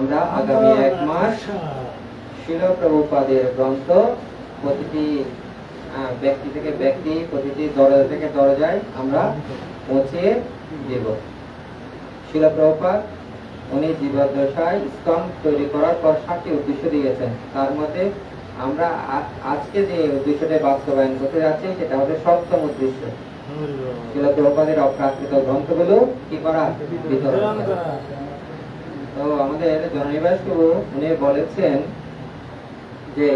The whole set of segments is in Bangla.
আমরা আগামী এক মাস শিল প্রভুপাদের গ্রন্থ প্রতিটি ব্যক্তি থেকে ব্যক্তি প্রতিটি দরজা থেকে দরজায় আমরা পৌঁছে দেব। শিল উনি জীবদ্দশায় ইসকন তৈরি করার পর সাতটি উদ্দেশ্য দিয়েছেন। তার মধ্যে আমরা আজকে যে উদ্দেশ্যটা বাস্তবায়ন করতে যাচ্ছি সেটা হচ্ছে সপ্তম উদ্দেশ্য। শিল প্রভুপাদের অপ্রাকৃত গ্রন্থগুলো কি করা? বিতরণ করা। তো আমাদের উনি বলেছেন যে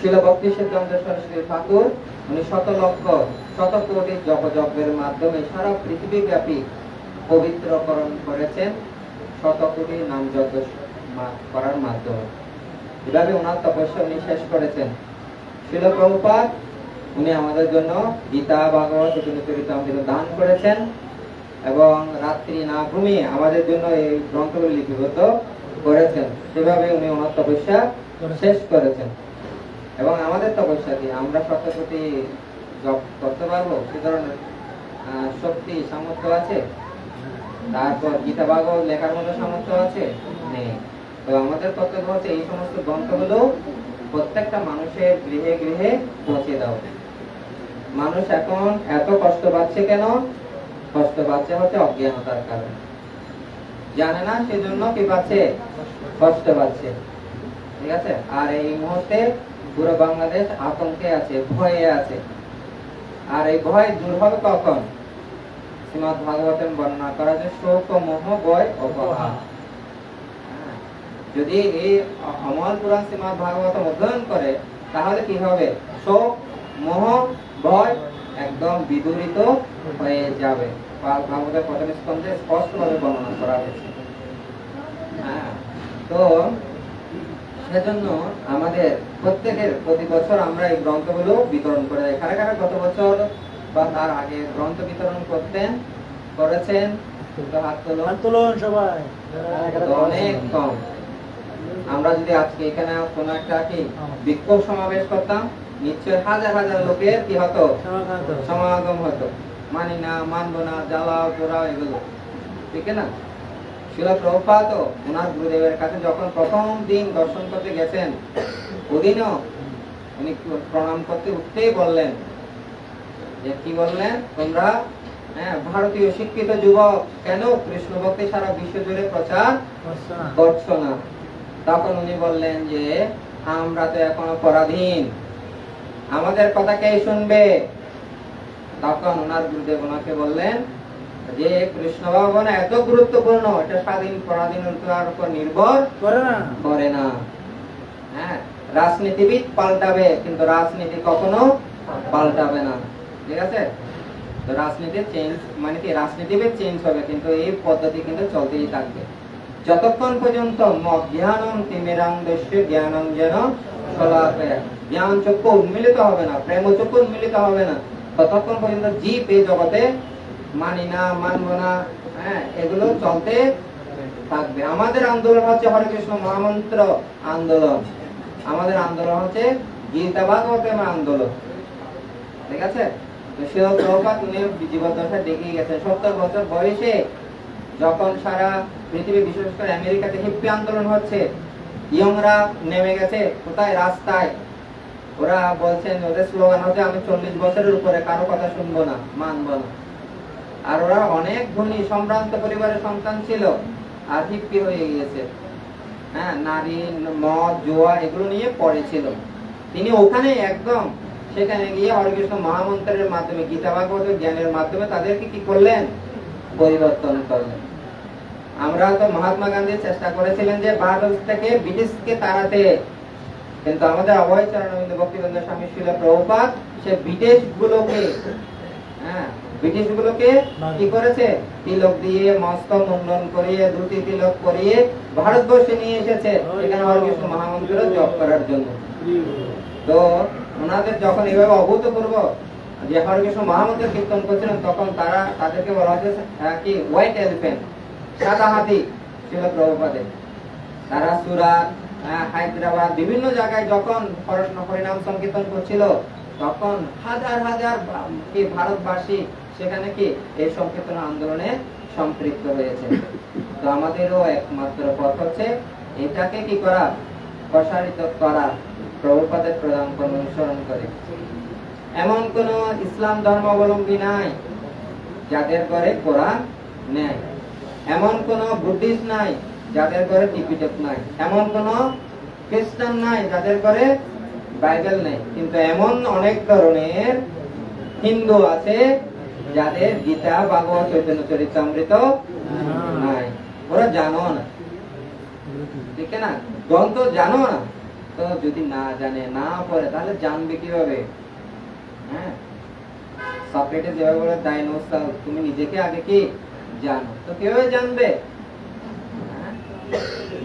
শিলভক্তি সিদ্ধান্ত সরস্বতী ঠাকুর, উনি শত লক্ষ, শত কোটি জপযজ্ঞের মাধ্যমে সারা পৃথিবী ব্যাপী পবিত্রকরণ করেছেন, শত কোটি নাম যজ্ঞ করার মাধ্যমে। এভাবে ওনার তপস্যা উনি শেষ করেছেন। শিল উনি আমাদের জন্য গীতা, ভাগবত দান করেছেন। এবং রাত্রি না ঘুমিয়ে আমাদের জন্য এই গ্রন্থগুলি লিপিবদ্ধ করেছেন। সেভাবে উনি ওনার তপস্যা শেষ করেছেন। এবং আমাদের তপস্যা কি? আমরা সত্যপতি জপ করতে পারব? সে ধরনের শক্তি সামর্থ্য আছে? তারপর গীতা ভাগবত লেখার মতো সামর্থ্য আছে? নেই। তো আমাদের কর্তব্য হচ্ছে এই সমস্ত গ্রন্থগুলো প্রত্যেকটা মানুষের গৃহে গৃহে পৌঁছে দাও মানুষ এখন এত কষ্ট পাচ্ছে কেন? কষ্ট পাচ্ছে হচ্ছে অজ্ঞানতার কারণে। জানে না সেজন্য কি পাচ্ছে? কষ্ট পাচ্ছে। ঠিক আছে? আর এই মুহূর্তে পুরো বাংলাদেশ আতঙ্কে আছে, ভয়ে আছে। আর এই ভয় দূর হবে কখন? শ্রীমদ ভাগবতের বর্ণনা করা যে শোক, মোহ, ভয় অপহা হ্যাঁ। যদি এই অমল পুরাণ শ্রীমদ ভাগবত অধ্যয়ন করে, তাহলে কি হবে? শোক, মোহ, ভয় একদম বিদূরিত হয়ে যাবে। ভাগবতের প্রথম স্কন্ধে স্পষ্টভাবে বর্ণনা করা হয়েছে। হ্যাঁ তো সেজন্য আমাদের প্রত্যেকের প্রতি বছর আমরা এই গ্রন্থগুলো বিতরণ করে যাই কারা কারা গত বছর বা তার আগে গ্রন্থ বিতরণ করতেন করেছেন? সবাই। অনেক কম। আমরা যদি আজকে এখানে কোনো একটা কি বিক্ষোভ সমাবেশ করতাম নিশ্চয় হাজার হাজার লোকের কি হতো? সমাগম হতো। মানি না মানবো না জ্বালাও পোড়াও এগুলো। ঠিক না? শিল প্রভুপাত ওনার গুরুদেবের কাছে যখন প্রথম দিন দর্শন করতে গেছেন ওদিনও উনি প্রণাম করতে উঠতেই বললেন যে কি বললেন তোমরা? হ্যাঁ ভারতীয় শিক্ষিত যুবক কেন কৃষ্ণ ভক্তি সারা বিশ্ব জুড়ে প্রচার করছ না? তখন উনি বললেন যে আমরা তো এখনও পরাধীন। আমাদের কথা কে শুনবে? তখন ওনার গুরুদেব ওনাকে বললেন যে কৃষ্ণ ভগবান এত গুরুত্বপূর্ণ এটা স্বাধীন পরাধীনতার উপর নির্ভর করে না। করে না। হ্যাঁ রাজনীতিবিদ পাল্টাবে কিন্তু রাজনীতি কখনো পাল্টাবে না। ঠিক আছে? তো রাজনীতির চেঞ্জ মানে কি রাজনীতিবিদ চেঞ্জ হবে কিন্তু এই পদ্ধতি কিন্তু চলতেই থাকবে। যতক্ষণ পর্যন্ত জ্ঞানম তিমিরাং দস্য জ্ঞানম যেন জ্ঞান চক্ষু উন্মিলিত হবে না, প্রেম চক্ষু উন্মিলিত হবে না। ততক্ষণ পর্যন্ত জীব এই জগতে মানি না, মানব না হ্যাঁ এগুলো চলতে থাকবে। আমাদের আন্দোলন হচ্ছে হরে কৃষ্ণ মহামন্ত্র আন্দোলন। আমাদের আন্দোলন হচ্ছে গীতা ভাগবতের আন্দোলন। ঠিক আছে? সত্তর বছর বয়সে যখন সারা পৃথিবী, বিশেষ করে আমেরিকাতে হিপ্পি আন্দোলন হচ্ছে ইয়ংরা নেমে গেছে, কোথায়? রাস্তায়। ওরা বলছেন, ওদের স্লোগান হচ্ছে, আমি চল্লিশ বছরের উপরে, কারও কথা শুনব না, মানবো না। আর ওরা অনেক ধনী, সম্ভ্রান্ত পরিবারের সন্তান ছিল আর হিপ্পি হয়ে গিয়েছে। হ্যাঁ নারী, মদ, জোয়া, এগুলো নিয়ে পড়েছিল তিনি ওখানে একদম, সেখানে গিয়ে হরিকৃষ্ণ মহামন্ত্রের মাধ্যমে, গীতা ভাগবত জ্ঞানের মাধ্যমে তাদেরকে কি করলেন? পরিবর্তন করলেন। আমরা তো মহাত্মা গান্ধী চেষ্টা করেছিলেন যে ভারত থেকে ব্রিটিশকে তাড়াতে। কিন্তু আমাদের অভয় চরণবিন্দ ভক্তিবন্ধ স্বামী শিল প্রভুপাত সে ব্রিটিশ গুলোকে হ্যাঁ ব্রিটিশ গুলোকে কি করেছে? তিলক দিয়ে মস্তক মুন্ডন করিয়ে, ধুতি তিলক করিয়ে ভারতবর্ষে নিয়ে এসেছে। এখানে হরিকৃষ্ণ মহামন্ত্র জপ করার জন্য। তো ওনাদের যখন এইভাবে অভূতপূর্ব যে হরিকৃষ্ণ মহামন্ত্র কীর্তন করছিলেন, তখন তারা তাদেরকে বলা হয়েছে কি? হোয়াইট এলিফ্যান্ট সাদা হাতি ছিল প্রভুপাদে। তারা সুরাত হায়দ্রাবাদ, বিভিন্ন জায়গায় যখন হরিনাম সংকীর্তন করছিল, তখন হাজার হাজার কি ভারতবাসী সেখানে কি এই সংকীর্তন আন্দোলনে সম্পৃক্ত হয়েছে। তো আমাদেরও একমাত্র পথ হচ্ছে এটাকে কি করা, প্রসারিত করা প্রভুপাদের কর্ম অনুসরণ করে। এমন কোন ইসলাম ধর্মাবলম্বী নাই, যাদের ঘরে কোরআন নেই। এমন কোন বুদ্ধিস্ট নাই যাদের ঘরে টিপিটেপ নাই। এমন কোন খ্রিস্টান নাই যাদের ঘরে বাইবেল নেই। কিন্তু এমন অনেক ধরনের হিন্দু আছে যাদের গীতা, ভাগবত, চৈতন্য চরিতামৃত নাই। ওরা জানো না। ঠিক না? গ্রন্থ জানো না? তো যদি না জানে, না পড়ে, তাহলে জানবে কীভাবে? হ্যাঁ? সক্রেটিস যেভাবে বলে, ডাইনোসার, তুমি নিজেকে আগে কি জানো। তো কীভাবে জানবে? হ্যাঁ?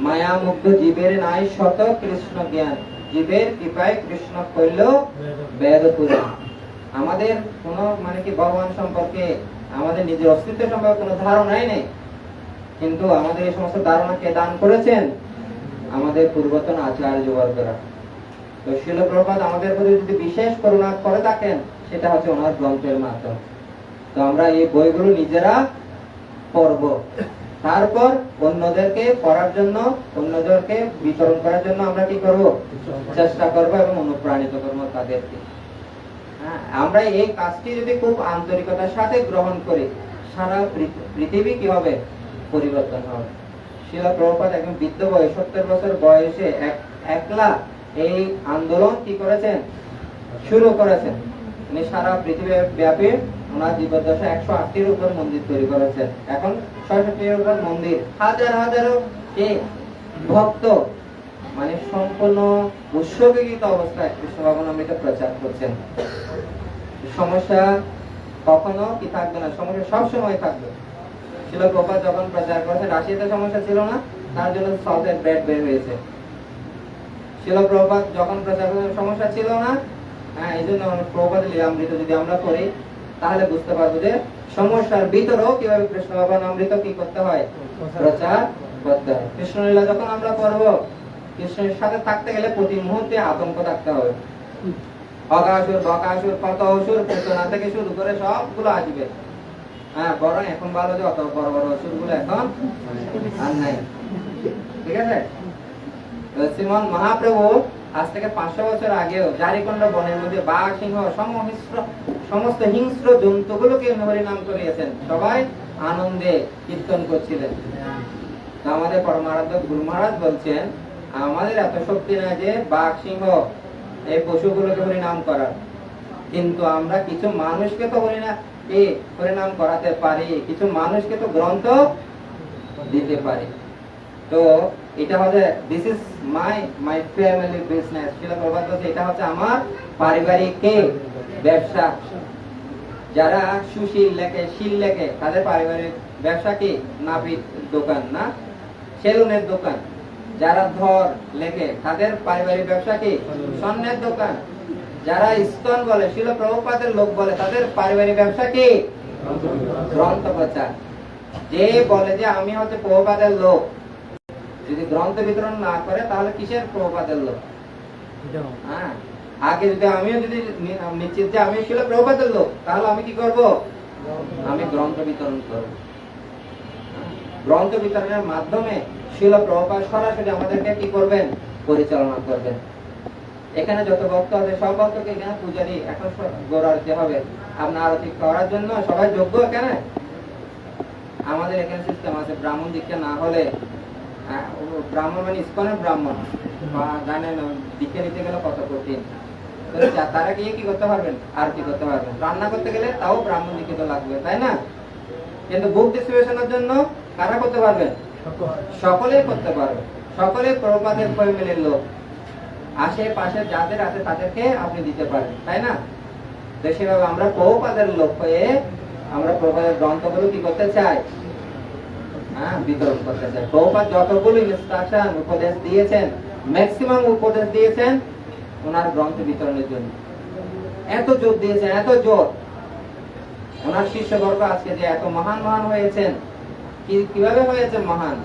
মায়া মুগ্ধ জীবের নাই শত কৃষ্ণ জ্ঞান। জীবের কৃপায় কৃষ্ণ কইল বেদ পুরাণ আমাদের কোনো মানে কি, ভগবান সম্পর্কে, আমাদের নিজের অস্তিত্ব সম্পর্কে কোনো ধারণাই নেই। কিন্তু আমাদের এই সমস্ত ধারণা কে দান করেছেন? আমাদের পূর্বতন আচার্য বর্গরা। তো শিল প্রপাত আমাদের প্রতি যদি বিশেষ করুণা করে থাকেন, সেটা হচ্ছে ওনার গ্রন্থের মাধ্যমে। তো আমরা এই বইগুলো নিজেরা পড়ব তারপর অন্যদেরকে পড়ার জন্য অন্যদেরকে বিতরণ করার জন্য আমরা কি করব? চেষ্টা করব এবং অনুপ্রাণিত করব তাদেরকে। হ্যাঁ, আমরা এই কাজটি যদি খুব আন্তরিকতার সাথে গ্রহণ করি সারা পৃথিবী কি হবে? পরিবর্তন হবে। শিলা প্রভুপাত একদম বৃদ্ধ বয়স সত্তর বছর বয়সে এক- একলা এই আন্দোলন কি করেছেন? শুরু করেছেন। উনি সারা পৃথিবী ব্যাপী ওনার জীবদ্দশা একশো আটটির উপর মন্দির তৈরি করেছেন। এখন ছয়ষট্টির উপর মন্দির। হাজার হাজারো কে? ভক্ত। মানে সম্পূর্ণ উৎসর্গীকৃত অবস্থায় কৃষ্ণ ভগবান প্রচার করছেন। সমস্যা কখনো কি থাকবে না? সমস্যা সব সময় থাকবে। ছিল গোপাল যখন প্রচার করেছে, রাশিয়াতে সমস্যা ছিল না? তার জন্য সল্টের ব্রেড বের হয়েছে। ছিল প্রভাত যখন প্রচার করেছে, সমস্যা ছিল না? হ্যাঁ এই জন্য প্রভাত লীলামৃত যদি আমরা করি তাহলে বুঝতে পারব যে সমস্যার ভিতরেও কীভাবে কৃষ্ণ ভগবান অমৃত কি করতে হয়? প্রচার করতে হয়। কৃষ্ণলীলা যখন আমরা করব, কৃষ্ণের সাথে থাকতে গেলে প্রতি মুহূর্তে আতঙ্ক থাকতে হবে। অগাসুর বকাসুর থেকে শুরু করে সবগুলো আসবে। হ্যাঁ বরং এখন ভালো যে অত বড় বড় অসুরগুলো এখন আর নাই। ঠিক আছে? শ্রীমন মহাপ্রভু আজ থেকে পাঁচশো বছর আগেও জারিকন্ড বনের মধ্যে বাঘ, সিংহ সমহিংস্র সমস্ত হিংস্র জন্তুগুলোকে হরিনাম করিয়েছেন। সবাই আনন্দে কীর্তন করছিলেন। আমাদের পরমারাধ্য গুরু মহারাজ বলছেন, আমাদের এত শক্তি নাই যে বাঘ, সিংহ এই পশুগুলোকে হরিনাম করার। কিন্তু আমরা কিছু মানুষকে তো হরিনা এই হরিনাম করাতে পারি, কিছু মানুষকে তো গ্রন্থ দিতে পারি। তো এটা হচ্ছে this is my my family business Shila Prabhat এটা হচ্ছে আমার পারিবারিক কে ব্যবসা। যারা সুশীল লেখে শিল লেখে তাদের পারিবারিক ব্যবসা কি নাপিত দোকান না সেলুনের দোকান। যারা ধর লেখে তাদের পারিবারিক ব্যবসা কি স্বর্ণের দোকান। যারা স্তন বলে শিল প্রভুপাতের লোক বলে তাদের পারিবারিক ব্যবসা কি গ্রন্থ প্রচার যে বলে যে আমি হচ্ছে প্রভুপাতের লোক। যদি গ্রন্থ বিতরণ না করে তাহলে কিসের প্রভুপাতের লোক? হ্যাঁ। আগে যদি আমিও যদি নিশ্চিত যে আমি ছিল প্রভুপাতের লোক, তাহলে আমি কি করব? আমি গ্রন্থ বিতরণ করব? গ্রন্থ বিতরণের মাধ্যমে শিল প্রভুপাত সরাসরি আমাদেরকে কি করবেন? পরিচালনা করবেন। এখানে যত ভক্ত আছে, সব ভক্তকে এখানে পূজারি এখন গৌর আরতি হবে আপনার আরতি করার জন্য সবাই যোগ্য এখানে? আমাদের এখানে সিস্টেম আছে, ব্রাহ্মণ দীক্ষা না হলে ব্রাহ্মণ মানে ইস্কনের ব্রাহ্মণ। বা জানেন দীক্ষা নিতে গেলে কত কঠিন? তারা গিয়ে কি করতে পারবেন? আরতি করতে পারবেন? রান্না করতে গেলে তাও ব্রাহ্মণ দীক্ষিত লাগবে তাই না? কিন্তু বুক ডিস্ট্রিবিউশনের জন্য কারা করতে পারবেন সকলেই করতে পারবে। সকলে প্রপাতের ফ্যামিলির লোক। আশেপাশে যাদের আছে তাদেরকে আপনি দিতে পারেন তাই না? তো সেভাবে আমরা প্রপাতের লোক হয়ে আমরা প্রপাতের গ্রন্থগুলো কি করতে চাই? হ্যাঁ বিতরণ করতে চাই। প্রপাত যতগুলো ইনস্ট্রাকশন উপদেশ দিয়েছেন ম্যাক্সিমাম উপদেশ দিয়েছেন ওনার গ্রন্থ বিতরণের জন্য। এত জোর দিয়েছেন, এত জোর। ওনার শিষ্যবর্গ আজকে যে এত মহান মহান হয়েছেন কীভাবে হয়েছে মহান?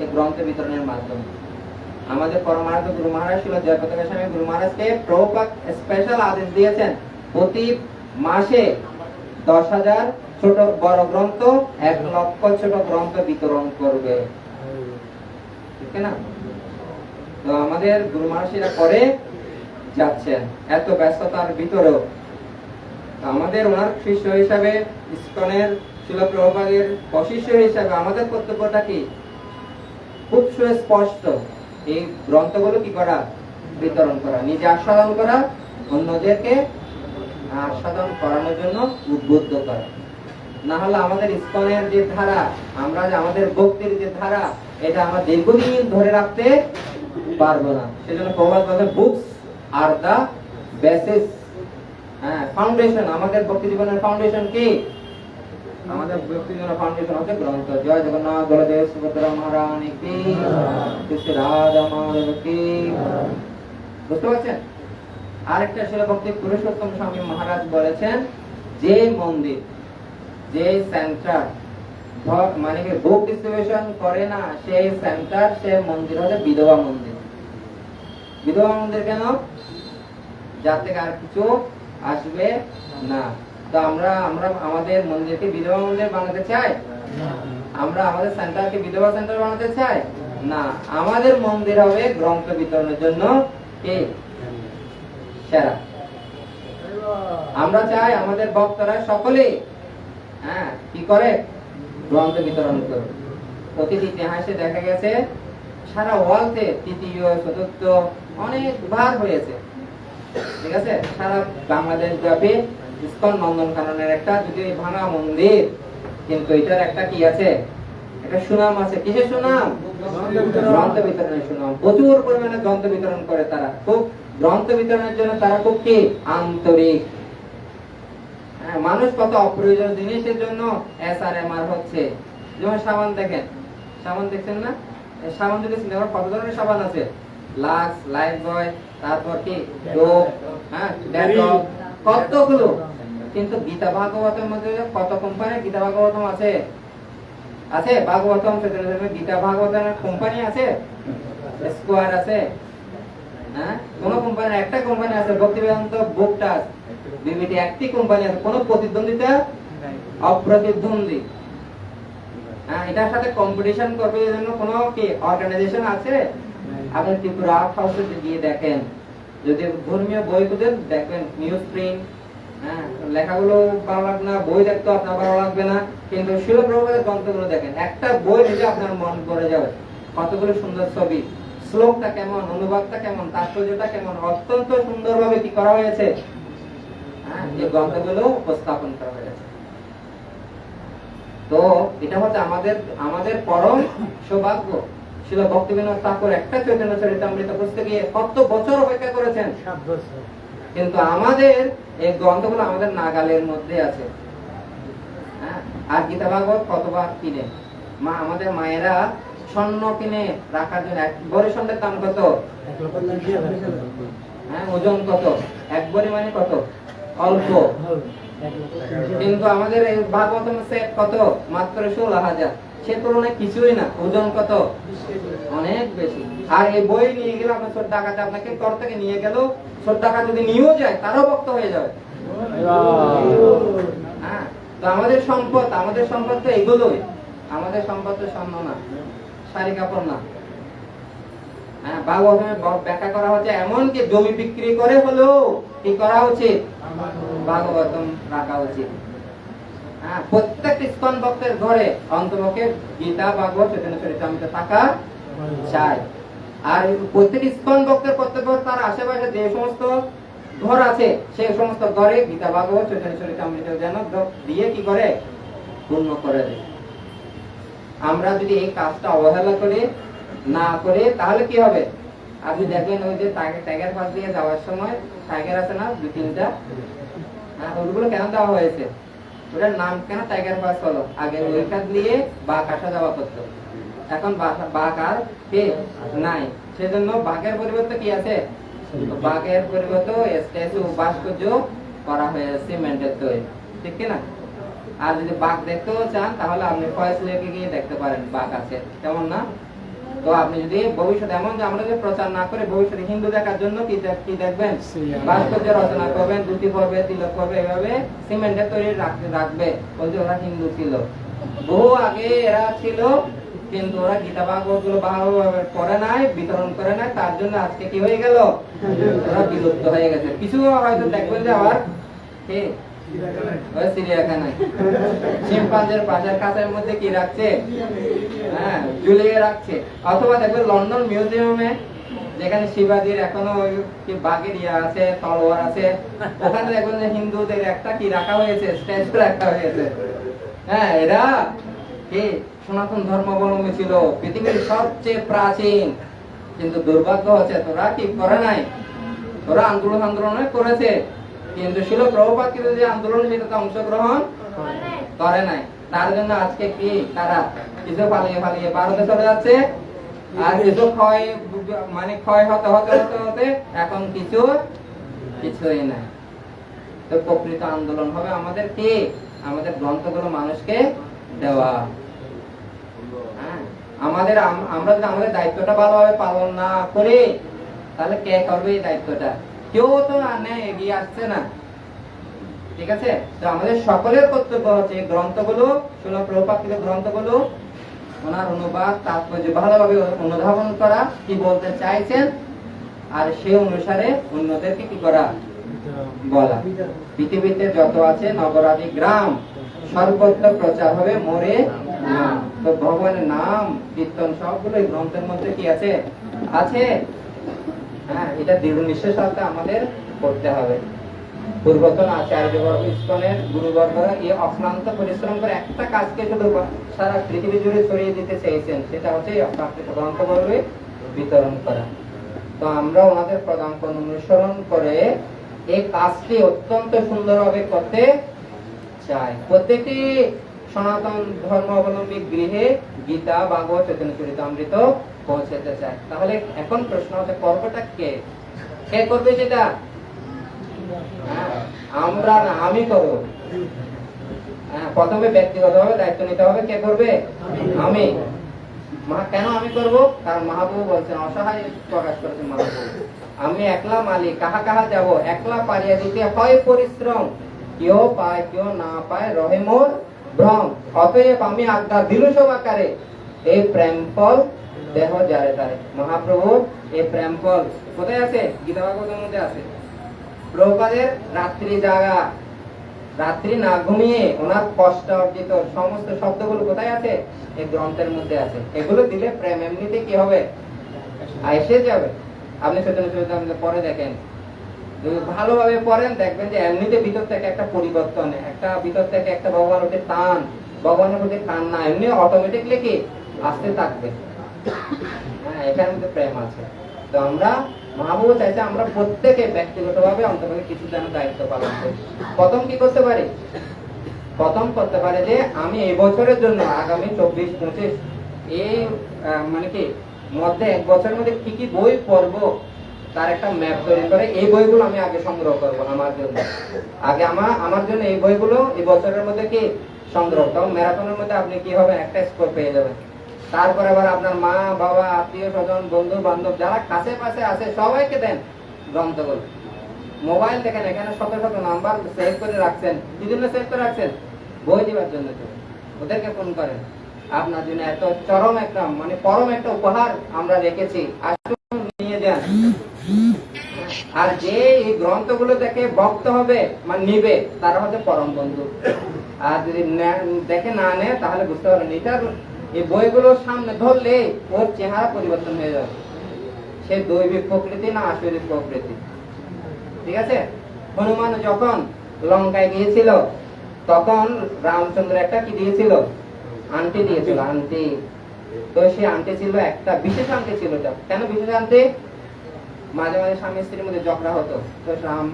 এই গ্রন্থ বিতরণের মাধ্যমে। আমাদের পরমার্থ গুরু মহারাজ ছিল জয়প্রতাপ স্বামী গুরু মহারাজকে প্রভুপাত স্পেশাল আদেশ দিয়েছেন, প্রতি মাসে দশ হাজার ছোট বড় গ্রন্থ, এক লক্ষ ছোট গ্রন্থ বিতরণ করবে। ঠিক না? আমাদের গুরু মহাশিরা করে যাচ্ছেন। এত ব্যস্ততার ভিতরেও। আমাদের ওনার শিষ্য হিসাবে, ইস্কনের শিলপ্রভাবের অশিষ্য হিসাবে আমাদের কর্তব্যটা কি? খুব সুস্পষ্ট। এই গ্রন্থগুলো কি করা? বিতরণ করা। নিজে আস্বাদন করা, অন্যদেরকে আস্বাদন করানোর জন্য উদ্বুদ্ধ করা। না হলে আমাদের ইস্কনের যে ধারা, আমরা যে আমাদের ভক্তির যে ধারা, এটা আমরা দীর্ঘদিন ধরে রাখতে পারব না। সেজন্য প্রবাদ বলে বুকস আর দা বেসিস হ্যাঁ ফাউন্ডেশন আমাদের ভক্তি জীবনের ফাউন্ডেশন কি? আমাদের ভক্তি জীবনের ফাউন্ডেশন হচ্ছে গ্রন্থ। জয় জগন্নাথ, বলদেব, সুভদ্রা মহারানী কি? কৃষ্ণ রাধা মাধব কি? বুঝতে পারছেন? আরেকটা ছিল ভক্তি পুরুষোত্তম স্বামী মহারাজ বলেছেন, যে মন্দির, যে সেন্টার মানে কি বুক ডিস্ট্রিবিউশন করে না সেই সেন্টার সে মন্দির হচ্ছে বিধবা মন্দির। বিধবা মন্দির কেন? যার থেকে আর কিছু আসবে না। তো আমরা আমরা আমাদের মন্দিরকে বিধবা মন্দির বানাতে চাই? আমরা আমাদের সেন্টারকে বিধবা সেন্টার বানাতে চাই? না। আমাদের মন্দির হবে গ্রন্থ বিতরণের জন্য কি? সেরা। আমরা চাই আমাদের ভক্তরা সকলে হ্যাঁ কি করে? গ্রন্থ বিতরণ করে অতীত ইতিহাসে দেখা গেছে, সারা ওয়ার্ল্ডে তৃতীয়, চতুর্থ অনেকবার হয়েছে। ঠিক আছে? সারা বাংলাদেশ ব্যাপী ইস্কন নন্দন কাননের একটা, যদি ভাঙা মন্দির, কিন্তু এটার একটা কি আছে? একটা সুনাম আছে। কিসের সুনাম? গ্রন্থ বিতরণের সুনাম। প্রচুর পরিমাণে গ্রন্থ বিতরণ করে তারা। খুব গ্রন্থ বিতরণের জন্য তারা খুব কি? আন্তরিক। মানুষ কত অপ্রয়োজন জিনিসের জন্য এস আর এম আর হচ্ছে। যেমন সাবান দেখেন সাবান দেখছেন না? সাবান যদি চিন্তা করেন, কত ধরনের সাবান আছে। লাক্স লাইফ বয় তারপর কি? ডোপ হ্যাঁ কতগুলো? কিন্তু গীতা ভাগবতের মধ্যে কত কোম্পানি গীতা ভাগবতম আছে? আছে? ভাগবতম গীতা ভাগবতের কোম্পানি আছে? স্কোয়ার আছে? হ্যাঁ? কোন কোম্পানি একটা কোম্পানি আছে ভক্তি বেদান্ত বুকটা বিবিটি একটি কোম্পানি আছে কোন প্রতিদ্বন্দ্বিতা অপ্রতিদ্বন্দ্বী। হ্যাঁ এটার সাথে কম্পিটিশন করবে জন্য কোনো কি অর্গানাইজেশন আছে? আপনি ত্রিপুরা আর্ট হাউসে গিয়ে দেখেন। যদি ধর্মীয় বই খুঁজেন দেখবেন নিউজ প্রিন্ট হ্যাঁ লেখাগুলো ভালো লাগবে না বই দেখতে আপনার ভালো লাগবে না কিন্তু শিলপ্রভাবের গ্রন্থগুলো দেখেন। একটা বই নিলে আপনার মন ভরে যাবে। কতগুলো সুন্দর ছবি। শ্লোকটা কেমন অনুবাদটা কেমন তাৎপর্যটা কেমন? অত্যন্ত সুন্দরভাবে কি করা হয়েছে? হ্যাঁ এই গ্রন্থগুলো উপস্থাপন করা হয়েছে। তো এটা হচ্ছে আমাদের আমাদের পরম সৌভাগ্য। ছিল ভক্তিবিনোদ ঠাকুর একটা চৈতন্য চরিতামৃত কত বছর অপেক্ষা করেছেন? কিন্তু আমাদের এই গ্রন্থগুলো আমাদের নাগালের মধ্যে আছে। হ্যাঁ আর গীতা ভাগবত কতবার কিনে? মা আমাদের মায়েরা স্বর্ণ কিনে রাখার জন্য এক ভরি স্বর্ণের দাম কত? হ্যাঁ ওজন কত? এক ভরি মানে কত? অল্প। কিন্তু আমাদের সেট কত? মাত্র ষোলো হাজার। সে তুলনায় কিছুই না। ওজন কত? অনেক বেশি। আর এই বই নিয়ে গেলে আপনার ছোট ডাকাতে আপনাকে কর থেকে নিয়ে গেল। ছোট টাকা যদি নিয়েও যায়, তারও ভক্ত হয়ে যাবে। হ্যাঁ তো আমাদের সম্পদ আমাদের সম্পদ তো এগুলোই। আমাদের সম্পদ তো স্বর্ণ না। শাড়ি কাপড় না। হ্যাঁ হ্যাঁ প্রত্যেক প্রত্যেক তার আশেপাশে যে সমস্ত ঘর আছে, সেই সমস্ত ঘরে গীতা, ভাগবত, চৈতন্য, চরিতামৃত যেন দিয়ে কি করে? পূর্ণ করে দেয়। আমরা যদি এই কাজটা অবহেলা করে না করে, তাহলে কি হবে? আপনি দেখবেন ওই যে টাইগার পাশ দিয়ে যাওয়ার সময় টাইগার আছে না দু তিনটা? হ্যাঁ ওগুলো কেন দেওয়া হয়েছে? ওটার নাম কেন টাইগার পাস হলো? আগে ওই কাজ দিয়ে বাঘ আসা যাওয়া করতো। এখন বাঘ- আর কে? নাই। সেজন্য বাঘের পরিবর্তে কি আছে? বাঘের পরিবর্তে স্ট্যাচু ভাস্কর্য করা হয়েছে সিমেন্টের তৈরি ঠিক কি না? আর যদি বাঘ দেখতেও চান তাহলে আপনি ফয়েজ লেকে গিয়ে দেখতে পারেন বাঘ আছে। কেমন না? তো আপনি যদি ভবিষ্যতে এমন যে আমরা প্রচার না করে ভবিষ্যতে হিন্দু দেখার জন্য কি কি দেখবেন? ভাস্কর্য রচনা করবেন দুটি পর্বে তিলক পর্বে এভাবে সিমেন্টের তৈরি রাখতে রাখবে। বলছে ওরা হিন্দু ছিল। বহু আগে এরা ছিল কিন্তু ওরা গীতা ভাগবতগুলো ভালোভাবে পড়ে নাই বিতরণ করে নাই তার জন্য আজকে কি হয়ে গেল? ওরা বিলুপ্ত হয়ে গেছে। কিছু হয়তো দেখবেন যে আবার চিড়িয়াখানায়। শিম্পাঞ্জের পাশের কাছের মধ্যে কি রাখছে? হ্যাঁ ঝুলিয়ে রাখছে। অথবা দেখবেন লন্ডন মিউজিয়ামে, যেখানে শিবাজির এখনও কি বাঘের ইয়া আছে, তলোয়ার আছে, ওখানে দেখবেন যে হিন্দুদের একটা কি রাখা হয়েছে, স্ট্যাচু রাখা হয়েছে। হ্যাঁ এরা কি সনাতন ধর্মাবলম্বী ছিল, পৃথিবীর সবচেয়ে প্রাচীন। কিন্তু দুর্ভাগ্য হচ্ছে, তোরা কি করে নাই? তোরা আন্দোলন আন্দোলন করেছে। কিন্তু ছিল প্রভুপাত যে আন্দোলন সেটাতে অংশগ্রহণ করে নাই। তার জন্য আজকে কি? তারা কিছু পালিয়ে পালিয়ে ভারতে চলে যাচ্ছে। আর কিছু ক্ষয় মানে ক্ষয় হতে হতে হতে হতে এখন কিছু কিছুই নাই। তো প্রকৃত আন্দোলন হবে আমাদের কি? আমাদের গ্রন্থগুলো মানুষকে দেওয়া। হ্যাঁ, আমাদের আম- আমরা যদি আমাদের দায়িত্বটা ভালোভাবে পালন না করি তাহলে কে করবে এই দায়িত্বটা? কেউ তো আর নেই, এগিয়ে আসছে না। ঠিক আছে? তো আমাদের সকলের কর্তব্য হচ্ছে গ্রন্থগুলো প্রপাকিত গ্রন্থগুলো, ওনার অনুবাদ, তাৎপর্য ভালোভাবে অনুধাবন করা, কি বলতে চাইছেন, আর সেই অনুসারে অন্যদেরকে কি করা? বলা। পৃথিবীতে যত আছে নগরাদি গ্রাম, সর্বত্র প্রচার হবে মোরে নাম। তো ভগবানের নাম, কীর্তন, সবগুলো গ্রন্থের মধ্যে কি আছে? আছে? হ্যাঁ এটা দৃঢ় নিঃশ্বাস আমাদের করতে হবে। পূর্বতন আচার্য বর্গ ইস্কনের গুরুবর্গরা এই অক্লান্ত পরিশ্রম করে একটা কাজকে শুধু সারা পৃথিবী জুড়ে ছড়িয়ে দিতে চেয়েছেন, সেটা হচ্ছে গ্রন্থবর্গে বিতরণ করা। তো আমরা ওনাদের পদাঙ্কন অনুসরণ করে এই কাজটি অত্যন্ত সুন্দরভাবে করতে চাই। প্রত্যেকটি সনাতন ধর্ম অবলম্বী গৃহে গীতা ভাগবত চৈতন্য চরিতামৃত পৌঁছাতে চায় তাহলে এখন প্রশ্ন হচ্ছে পর্বটা কে? কে করবে সেটা? হ্যাঁ, আমরা না আমি করব। হ্যাঁ, প্রথমে ব্যক্তিগতভাবে দায়িত্ব নিতে হবে কে করবে? আমি। মা- কেন আমি করব? কারণ মাহবুব বলছেন অসহায় প্রকাশ করেছেন মাহবুব আমি একলা মালিক কাহা কাহা যাব? একলা পারিয়া দিতে হয় পরিশ্রম। কেউ পায় কেউ না পায় রহে মোর ভ্রম অতএব আমি আজ্ঞা দিল সব আকারে এই প্রেম ফল দেহ যারে তারে। মহাপ্রভু এই প্রেম ফল কোথায় আছে? গীতা ভাগবতের মধ্যে আছে। প্রভুপাদের রাত্রি জাগা, রাত্রি না ঘুমিয়ে ওনার কষ্ট অর্জিত সমস্ত শব্দগুলো কোথায় আছে? এই গ্রন্থের মধ্যে আছে। এগুলো দিলে প্রেম এমনিতে কি হবে? এসে যাবে। আপনি চরিতামৃত পরে দেখেন। ভালোভাবে পড়েন, দেখবেন যে এমনিতে ভিতর থেকে একটা পরিবর্তন একটা ভিতর থেকে একটা ভগবানের প্রতি টান, ভগবানের প্রতি টান না, এমনি অটোমেটিকলি কি? আসতে থাকবে। হ্যাঁ এখানে মধ্যে প্রেম আছে। তো আমরা মহাপ্রভু চাইছে আমরা প্রত্যেকে ব্যক্তিগতভাবে অন্তত কিছু যেন দায়িত্ব পালন করি। প্রথম কি করতে পারি? প্রথম করতে পারে যে আমি এই বছরের জন্য, আগামী চব্বিশ, পঁচিশ, এই মানে কি, মধ্যে এক বছরের মধ্যে কি কি বই পড়ব তার একটা ম্যাপ তৈরি করে এই বইগুলো আমি আগে সংগ্রহ করব আমার জন্য। আগে আমার আমার জন্য এই বইগুলো এই বছরের মধ্যে কি সংগ্রহ? তখন ম্যারাথনের মধ্যে আপনি কি হবে একটা স্কোর পেয়ে যাবেন? তারপরে আবার আপনার মা, বাবা, আত্মীয় স্বজন, বন্ধু, বান্ধব যারা কাছে পাশে আছে, সবাইকে দেন গ্রন্থগুলো মোবাইল দেখেন, এখানে শত শত নাম্বার সেভ করে রাখছেন। কি জন্য সেভ করে রাখছেন? বই দিবার জন্য ওদেরকে ফোন করেন। আপনার জন্য এত চরম একটা মানে পরম একটা উপহার আমরা রেখেছি। আসুন, নিয়ে যান। আর যে এই গ্রন্থগুলো দেখে ভক্ত হবে মানে নিবে, তারা হচ্ছে পরম বন্ধু। আর যদি দেখে না নেয় তাহলে বুঝতে পারবেন এটার এই বইগুলো সামনে ধরলে ওর চেহারা পরিবর্তন হয়ে যাবে। সে দৈবিক প্রকৃতি না আসরিক প্রকৃতি। ঠিক আছে? হনুমান যখন লঙ্কায় গিয়েছিল, তখন রামচন্দ্র একটা কি দিয়েছিল? আন্টি দিয়েছিল আন্টি তো সে আন্টি ছিল একটা বিশেষ আন্টি ছিল। কেন বিশেষ আন্টি মাঝে মাঝে স্বামী স্ত্রীর মধ্যে ঝগড়া হতো। তো রাম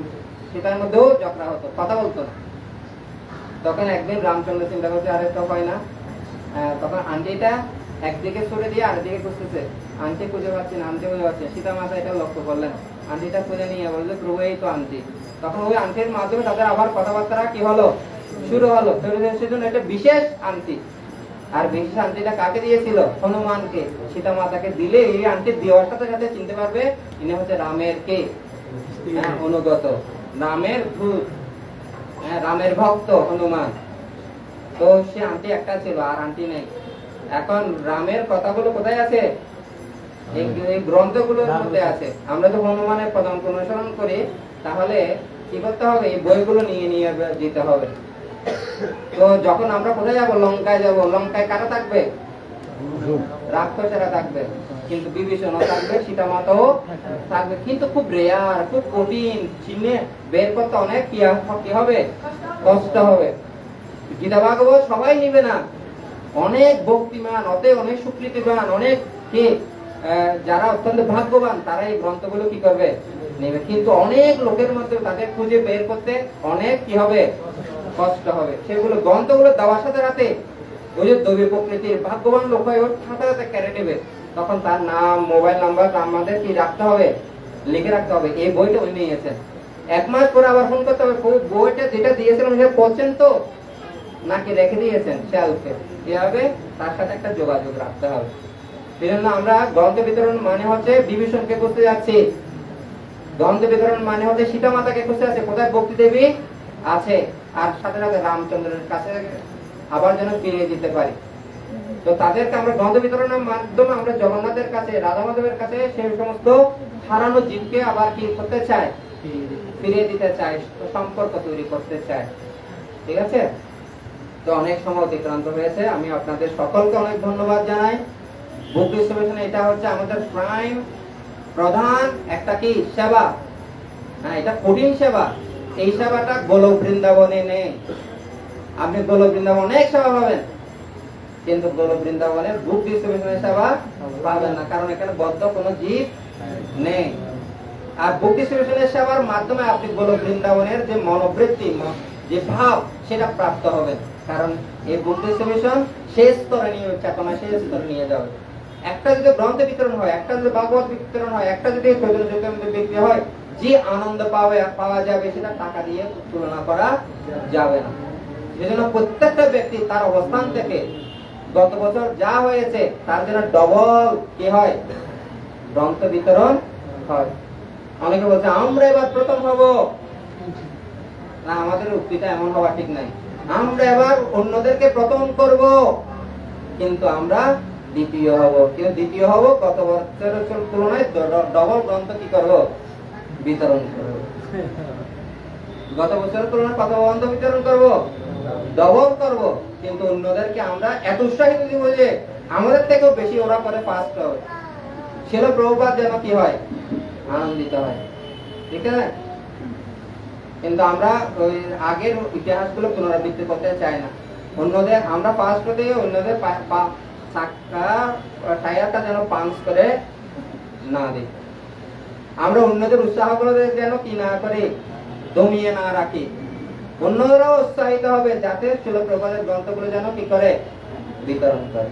সীতার মধ্যেও ঝগড়া হতো। কথা বলতো না। তখন একদিন রামচন্দ্র চিন্তা করছে, আরে, তো হয় না। তখন আন্টিটা একদিকে সরে দিয়ে আরেকদিকে খুঁজতেছে। আন্টি খুঁজে পাচ্ছে না, আন্টি খুঁজে পাচ্ছে সীতা মাতা এটা লক্ষ্য করলেন আন্টিটা খুঁজে নিয়ে বলছে প্রভু, এই তো আন্টি। তখন ওই আন্টির মাধ্যমে তাদের আবার কথাবার্তা কি হলো? শুরু হলো। সেজন্য এটা বিশেষ আন্টি। আর বিশেষ আন্টিটা কাকে দিয়েছিল? হনুমানকে। সীতা মাতাকে দিলে এই আন্টি দেওয়ার সাথে সাথে চিনতে পারবে ইনি হচ্ছে রামের কে? হ্যাঁ, অনুগত। রামের ভূত। হ্যাঁ রামের ভক্ত হনুমান। তো সে আন্টি একটা ছিল আর আন্টি নেই। এখন রামের কথাগুলো কোথায় আছে? এই এই গ্রন্থগুলোর মধ্যে আছে। আমরা তো হনুমানের পদাঙ্ক অনুসরণ করি তাহলে কি করতে হবে? এই বইগুলো নিয়ে নিয়ে যেতে হবে। তো যখন আমরা কোথায় যাব? লঙ্কায় যাব। লঙ্কায় কারা থাকবে? রাক্ষসেরা থাকবে। কিন্তু বিভীষণও থাকবে সীতামাতাও থাকবে। কিন্তু খুব রেয়ার খুব কঠিন চিহ্নে বের করতে অনেক কি হবে? কষ্ট হবে। গীতা ভাগবত সবাই নিবে না। অনেক ভক্তিমান অতে অনেক স্বীকৃতিবান অনেক কি যারা অত্যন্ত ভাগ্যবান তারা এই গ্রন্থগুলো কি করবে? নেবে। কিন্তু অনেক লোকের মধ্যে তাদের খুঁজে বের করতে অনেক কি হবে? কষ্ট হবে। সেগুলো গ্রন্থগুলো দেওয়ার সাথে সাথে ওই যে দৈবী প্রকৃতির ভাগ্যবান লোক হয় ওর সাথে সাথে কেড়ে নেবে। তখন তার নাম, মোবাইল নাম্বার আমাদের কি রাখতে হবে? লিখে রাখতে হবে। এই বইটা উনি নিয়েছেন। এক মাস পরে আবার ফোন করতে হবে "বই- বইটা যেটা দিয়েছিলেন সেটা পড়ছেন তো? নাকি রেখে দিয়েছেন শেলফে হবে তার সাথে একটা যোগাযোগ রাখতে হবে। সেই জন্য আমরা গ্রন্থ বিতরণ মানে হচ্ছে বিভীষণকে করতে যাচ্ছি। গ্রন্থ বিতরণ মানে হচ্ছে সীতা মাতাকে খুঁজতে আছে কোথায় ভক্তি দেবী আছে? আর সাথে সাথে রামচন্দ্রের কাছে আবার যেন ফিরিয়ে দিতে পারি। তো তাদেরকে আমরা গ্রন্থ বিতরণের মাধ্যমে আমরা জগন্নাথের কাছে, রাধা মাধবের কাছে সেই সমস্ত হারানো জীবকে আবার কি করতে চাই? ফিরিয়ে দিতে চাই, সম্পর্ক তৈরি করতে চাই। ঠিক আছে? তো অনেক সময় অতিক্রান্ত হয়েছে। আমি আপনাদের সকলকে অনেক ধন্যবাদ জানাই। বুক ডিস্ট্রিবিউশন এটা হচ্ছে আমাদের প্রাইম প্রধান, একটা কি? সেবা। হ্যাঁ এটা কঠিন সেবা। এই সেবাটা গোলক বৃন্দাবনে নেই। আপনি গোলক বৃন্দাবন অনেক সেবা পাবেন। কিন্তু গোলক বৃন্দাবনে বুক ডিস্ট্রিবিউশনের সেবা পাবেন না, কারণ এখানে বদ্ধ কোনো জীব নেই। আর বুক ডিস্ট্রিবিউশনের সেবার মাধ্যমে আপনি গোলক বৃন্দাবনের যে মনোবৃত্তি যে ভাব, সেটা প্রাপ্ত হবে। কারণ এই বুক ডিস্ট্রিবিউশন শেষ স্তরে নিয়ে, চেতনা শেষ স্তরে নিয়ে যাবে। একটা যদি গ্রন্থ বিতরণ হয়, একটা যদি ভাগবত বিতরণ হয়, একটা যদি বিক্রি হয়, যে আনন্দ পাবে পাওয়া যাবে সেটা টাকা দিয়ে তুলনা করা যাবে না। সেজন্য প্রত্যেকটা ব্যক্তি তার অবস্থান থেকে গত বছর যা হয়েছে, তার জন্য ডবল কি হয়? গ্রন্থ বিতরণ হয়। অনেকে বলছে, আমরা এবার প্রথম হব। না, আমাদের উক্তিটা এমন হওয়া ঠিক নাই। আমরা এবার অন্যদেরকে প্রথম করব। কিন্তু আমরা দ্বিতীয় হব কিন্তু দ্বিতীয় হব গত বছরের তুলনায় ডবল গ্রন্থ কি করব? বিতরণ করব। গত বছরের তুলনায় কত গ্রন্থ বিতরণ করব? ডবল করব। কিন্তু অন্যদেরকে আমরা এত উৎসাহিত দিব যে আমাদের থেকেও বেশি ওরা করে ফার্স্ট হবে। ছিল প্রভুপাত যেন কি হয়? আনন্দিত হয়। ঠিক আছে? কিন্তু আমরা ওই আগের ইতিহাসগুলো পুনরাবৃত্তি করতে চাই না। অন্যদের আমরা ফার্স্ট হতে অন্যদের চাক্কা টায়ারটা যেন পাঞ্চ করে না দিই আমরা অন্যদের উৎসাহ করে যেন কি না করে, দমিয়ে না রাখি। অন্যরাও উৎসাহিত হবে যাতে ছিল প্রবাদের গ্রন্থগুলো যেন কি করে? বিতরণ করে।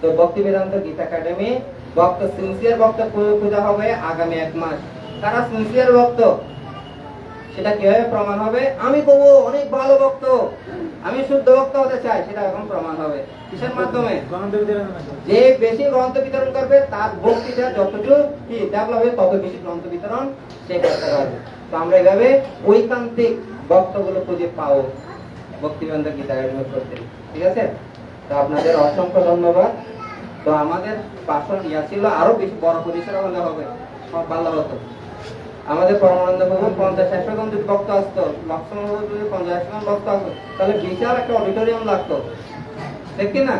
তো ভক্তি বেদান্ত গীতা একাডেমি, ভক্ত সিনসিয়ার ভক্ত পূজা হবে আগামী এক মাস। তারা সিনসিয়ার ভক্ত? সেটা কীভাবে প্রমাণ হবে? আমি কবো অনেক ভালো ভক্ত। আমি শুদ্ধ ভক্ত হতে চাই, সেটা এখন প্রমাণ হবে। কিসের মাধ্যমে? যে বেশি গ্রন্থ বিতরণ করবে, তার ভক্তিটা যতটুকু কি ডেভেলপ হবে, তত বেশি গ্রন্থ বিতরণ সে করতে পারবে। তো আমরা এভাবে ঐকান্তিক ভক্তগুলো খুঁজে পাও ভক্তিবন্ধ গীতা একাডেমি করতে। ঠিক আছে? তো আপনাদের অসংখ্য ধন্যবাদ। তো আমাদের পাশন ইয়া ছিল আরও বেশি বড় পরিসরে হলে হবে। সব ভালো হতো। আমাদের পরমানন্দ বাবু পঞ্চাশ একশো জন যদি ভক্ত আসতো লক্ষ্মণ পঞ্চাশ একশো জন ভক্ত আসতো, তাহলে বিশাল একটা অডিটোরিয়াম লাগতো। কি না?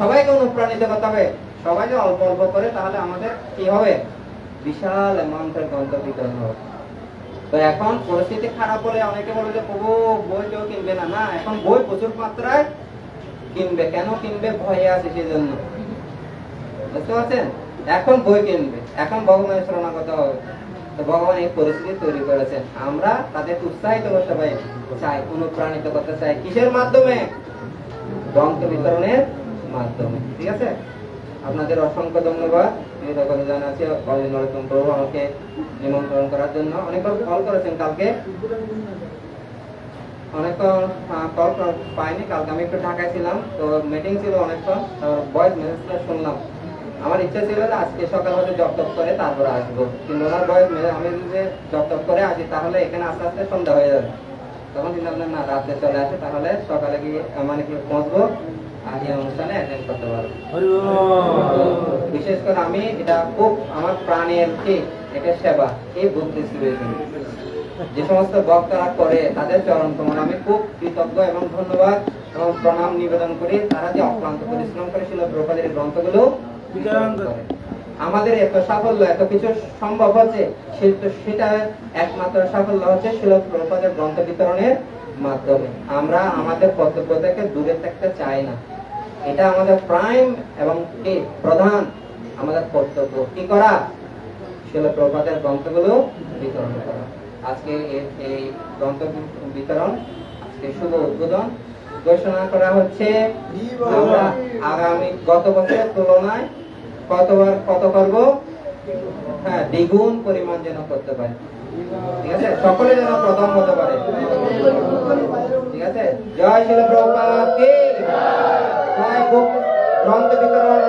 সবাইকে অনুপ্রাণিত করতে হবে। সবাই যে অল্প অল্প করে তাহলে আমাদের কি হবে? বিশাল অ্যামাউন্টের গ্রন্থ বিতরণ হবে। তো এখন পরিস্থিতি খারাপ হলে অনেকে বলে যে, প্রভু, বই কেউ কিনবে না। না, এখন বই প্রচুর মাত্রায় কিনবে। কেন কিনবে? ভয়ে আছে সেই জন্য বুঝতে পারছেন? এখন বই কিনবে। এখন ভগবানের শরণাগত হবে। ভগবান এই পরিস্থিতি তৈরি করেছেন। আমরা তাদেরকে উৎসাহিত করতে পারি চাই, অনুপ্রাণিত করতে চাই। কিসের মাধ্যমে? গ্রন্থ বিতরণের মাধ্যমে, ঠিক আছে? আপনাদের অসংখ্য ধন্যবাদ। জানাচ্ছি অলিন নরোত্তম প্রভু আমাকে নিমন্ত্রণ করার জন্য। অনেকবার কল করেছেন কালকে। অনেকক্ষণ কল পাইনি। কালকে আমি একটু ঢাকায় ছিলাম, তো মিটিং ছিল অনেকক্ষণ। ভয়েস মেসেজটা শুনলাম। আমার ইচ্ছা ছিল যে আজকে সকাল হতে জব টপ করে তারপরে আসব। কিন্তু ওনার ভয়েস আমি যদি জব টপ করে আসি তাহলে এখানে আস্তে আস্তে সন্ধ্যা হয়ে যাবে। তখন চিন্তা করলাম না রাত্রে চলে আসে তাহলে সকালে গিয়ে মানে কি পৌঁছবো আর এই অনুষ্ঠানে অ্যাটেন্ড করতে পারবে। বিশেষ করে আমি এটা খুব আমার প্রাণের ঠিক এটা সেবা এই বুক ডিস্ট্রিবিউশন যে সমস্ত বক্তারা করে তাদের চরণ তোমার আমি খুব কৃতজ্ঞ এবং ধন্যবাদ এবং প্রণাম নিবেদন করি। তারা যে অক্লান্ত পরিশ্রম করে ছিল দ্রৌপদীর গ্রন্থগুলো আমাদের এত সাফল্য এত কিছু সম্ভব হচ্ছে সেটা একমাত্র সাফল্য হচ্ছে শিল প্রভুপাদের গ্রন্থ বিতরণের মাধ্যমে। আমরা আমাদের কর্তব্য থেকে দূরে থাকতে চাই না। এটা আমাদের প্রাইম এবং প্রধান আমাদের কর্তব্য। কি করা? শিল প্রভুপাদের গ্রন্থগুলো বিতরণ করা। আজকে এই গ্রন্থ বিতরণ আজকে শুভ উদ্বোধন। ঘোষণা করা হচ্ছে আমরা আগামী গত বছরের তুলনায় কতবার, কত করব? হ্যাঁ দ্বিগুণ পরিমাণ যেন করতে পারি। ঠিক আছে? সকলে যেন প্রথম হতে পারে। ঠিক আছে? জয় শিল প্রভুপাদ কি? জয় গ্রন্থ বিতরণ